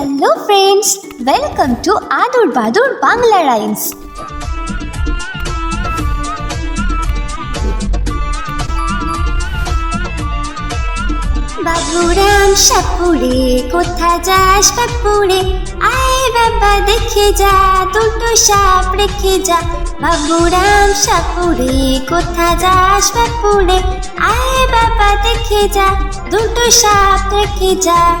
Hello friends welcome to Adur Badur Bangla rhymes Baburam সাপুরে কোথা যাস বাপুরে? আয় বাবা, দেখে যা, দুটো সাপ রেখে যা। বাবুরাম সাপুরে কোথা যাস বাপুরে? আয় বাবা, দেখে যা, দুটো সাপ রেখে যা।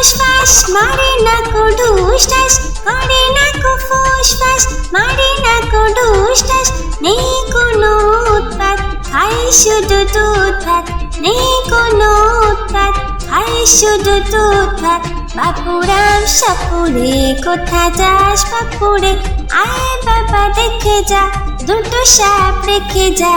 কো ফুস, মারে করে না কো ফুস মারে নেই কোনো উৎপাত, খাই শুধু দুধ নেই কোনো উৎপাত, খাই শুধু বাপুরাম সাপুরে কোথা যাস, বাপুরে, আয় বাবা দেখে যা, দুটো সাপ রেখে যা।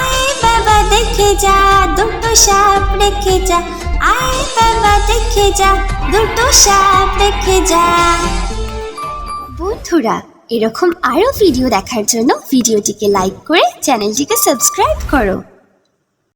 আয় বাবা, দেখে যা, দুটো সাপ রেখে যা। আয় বাবা, দেখে যা, দুটো সাপ রেখে যা। বন্ধুরা, এরকম আরও ভিডিও দেখার জন্য ভিডিওটিকে লাইক করে চ্যানেলটিকে সাবস্ক্রাইব করো।